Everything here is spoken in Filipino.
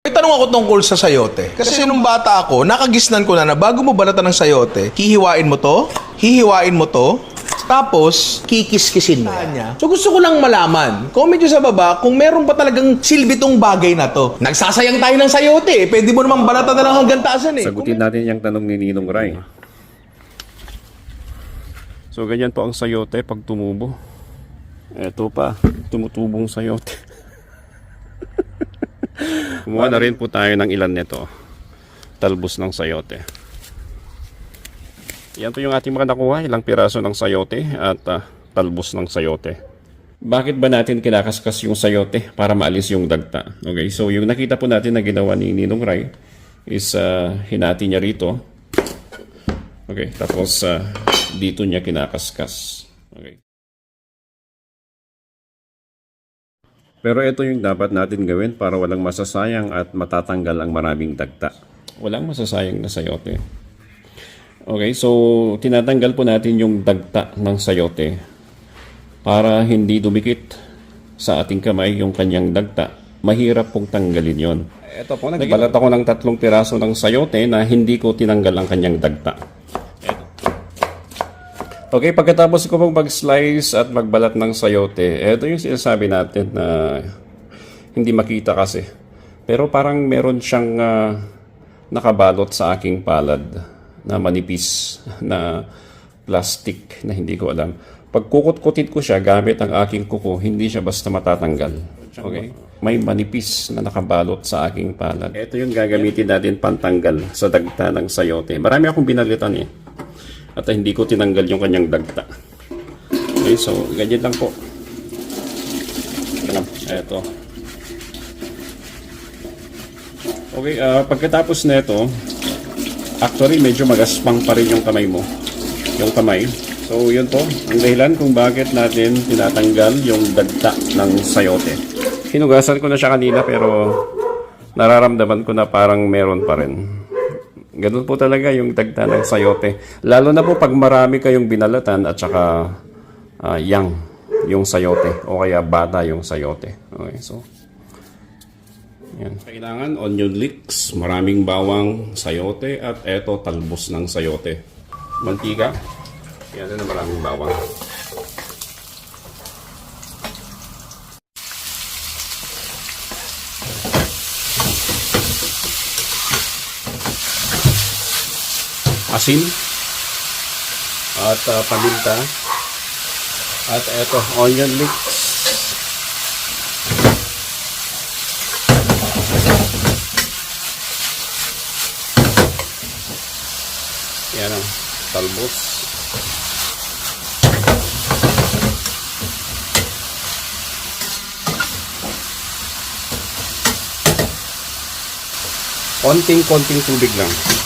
May tanong ako tungkol sa sayote. Kasi nung bata ako, nakagisnan ko na na bago mo balatan ng sayote, hihiwain mo to, hihiwain mo to, tapos kikis-kisin mo yan. So gusto ko lang malaman, comment nyo sa baba kung meron pa talagang silbi tong bagay na to. Nagsasayang tayo ng sayote eh. Pwede mo namang balatan na lang hanggang taasan eh. Sagutin natin yung tanong ni Ninong Ray. So, ganyan po ang sayote pag tumubo. Eto pa, tumutubong sayote. Kumuha na rin po tayo ng ilan nito. Talbos ng sayote. Yan po yung ating mga ilang piraso ng sayote at ah, talbos ng sayote. Bakit ba natin kinakaskas yung sayote para maalis yung dagta? Okay, so yung nakita po natin na ginawa ni Ninong Ray is ah, hinati niya rito. Okay, tapos ah, dito niya kinakaskas. Okay. Pero ito yung dapat natin gawin para walang masasayang at matatanggal ang maraming dagta. Walang masasayang na sayote. Okay, so tinatanggal po natin yung dagta ng sayote para hindi dumikit sa ating kamay yung kanyang dagta. Mahirap pong tanggalin yon. Ito po, nagbalat ako ng tatlong piraso ng sayote na hindi ko tinanggal ang kanyang dagta. Okay, pagkatapos ko pong mag-slice at magbalat ng sayote, ito yung sinasabi natin na hindi makita kasi. Pero parang meron siyang ah, nakabalot sa aking palad na manipis na plastic na hindi ko alam. Pag kukut-kutit ko siya gamit ang aking kuko, hindi siya basta matatanggal. Okay? May manipis na nakabalot sa aking palad. Ito yung gagamitin natin pantanggal sa dagta ng sayote. Marami akong binalitan eh. At hindi ko tinanggal yung kanyang dagta. Okay, so ganyan lang po. Ito. Okay, ah, pagkatapos na ito, actually medyo magaspang pa rin yung kamay mo. Yung kamay. So yun po, ang dahilan kung bakit natin tinatanggal yung dagta ng sayote. Hinugasan ko na siya kanina pero nararamdaman ko na parang meron pa rin. Ganun po talaga yung dagta ng sayote. Lalo na po pag marami kayong binalatan at saka ah, young yung sayote o kaya bata yung sayote. Okay, so yan. Kailangan onion leeks, maraming bawang, sayote, at eto talbos ng sayote. Mantika, yan na maraming bawang. Asin at ah, paminta at eto onion leeks Yan ang talbos. Konting-konting tubig lang.